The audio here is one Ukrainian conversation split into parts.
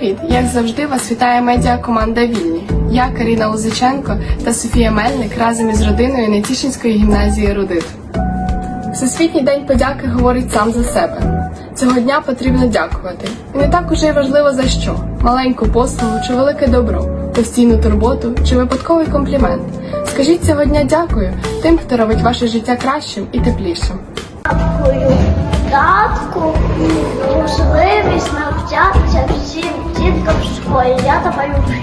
Привіт! Як завжди, вас вітає медіакоманда Вільні. Я Каріна Лузиченко та Софія Мельник разом із родиною Нетішинської гімназії Рудит. Всесвітній день подяки говорить сам за себе. Цього дня потрібно дякувати. І не так уже й важливо за що: маленьку послугу чи велике добро, постійну турботу чи випадковий комплімент. Скажіть цього дня дякую тим, хто робить ваше життя кращим і теплішим. Дякую татку можливість навчатися всім діткам в школі. Я тебе люблю.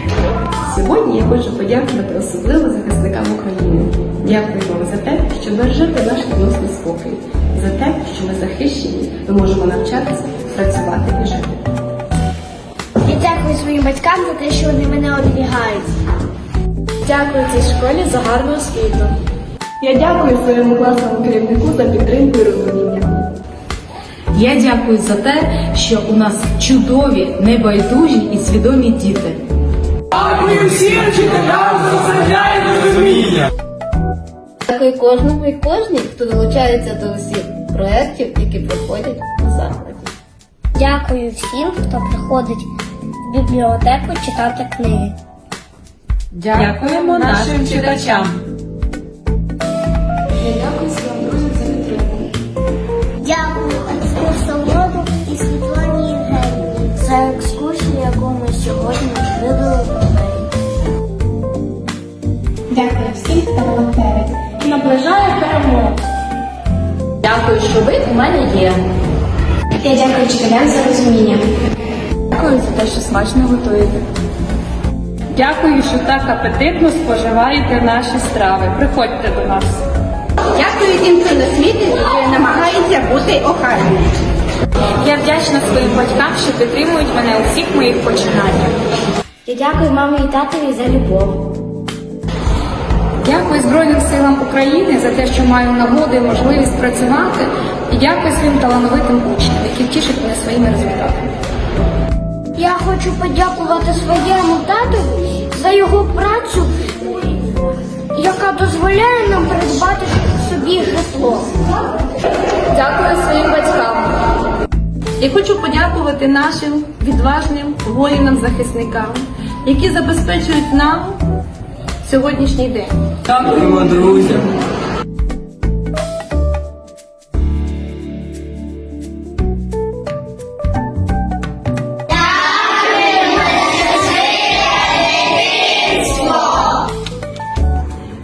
Сьогодні я хочу подякувати особливо захисникам України. Дякую вам за те, що бережете наш відносний спокій, за те, що ми захищені, ми можемо навчатися, працювати і жити. Я дякую своїм батькам за те, що вони мене оберігають. Дякую цій школі за гарну освіту. Я дякую своєму класному керівнику за підтримку і розуміння. Я дякую за те, що у нас чудові, небайдужі і свідомі діти. Дякую всім вчителям за знання розуміння. Дякую кожному і кожній, хто долучається до усіх проєктів, які проходять у закладі. Дякую всім, хто приходить в бібліотеку читати книги. Дякуємо нашим читачам. Дякую всім, хто волонтерить і наближає перемогу. Дякую, що ви у мене є. Я дякую вчителям за розуміння. Дякую за те, що смачно готуєте. Дякую, що так апетитно споживаєте наші страви. Приходьте до нас. Дякую тим, хто на світі намагається бути охайним. Я вдячна своїм батькам, що підтримують мене у всіх моїх починаннях. Я дякую мамі і татові за любов. Дякую Збройним силам України за те, що маю нагоду і можливість працювати. І дякую своїм талановитим учням, які втішать мене своїми результатами. Я хочу подякувати своєму татові за його працю, яка дозволяє нам придбати собі житло. Дякую своїм батькам. Я хочу подякувати нашим відважним воїнам-захисникам, які забезпечують нам сьогоднішній день. Дякуємо друзям.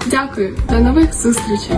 Дякую. До нових зустрічей.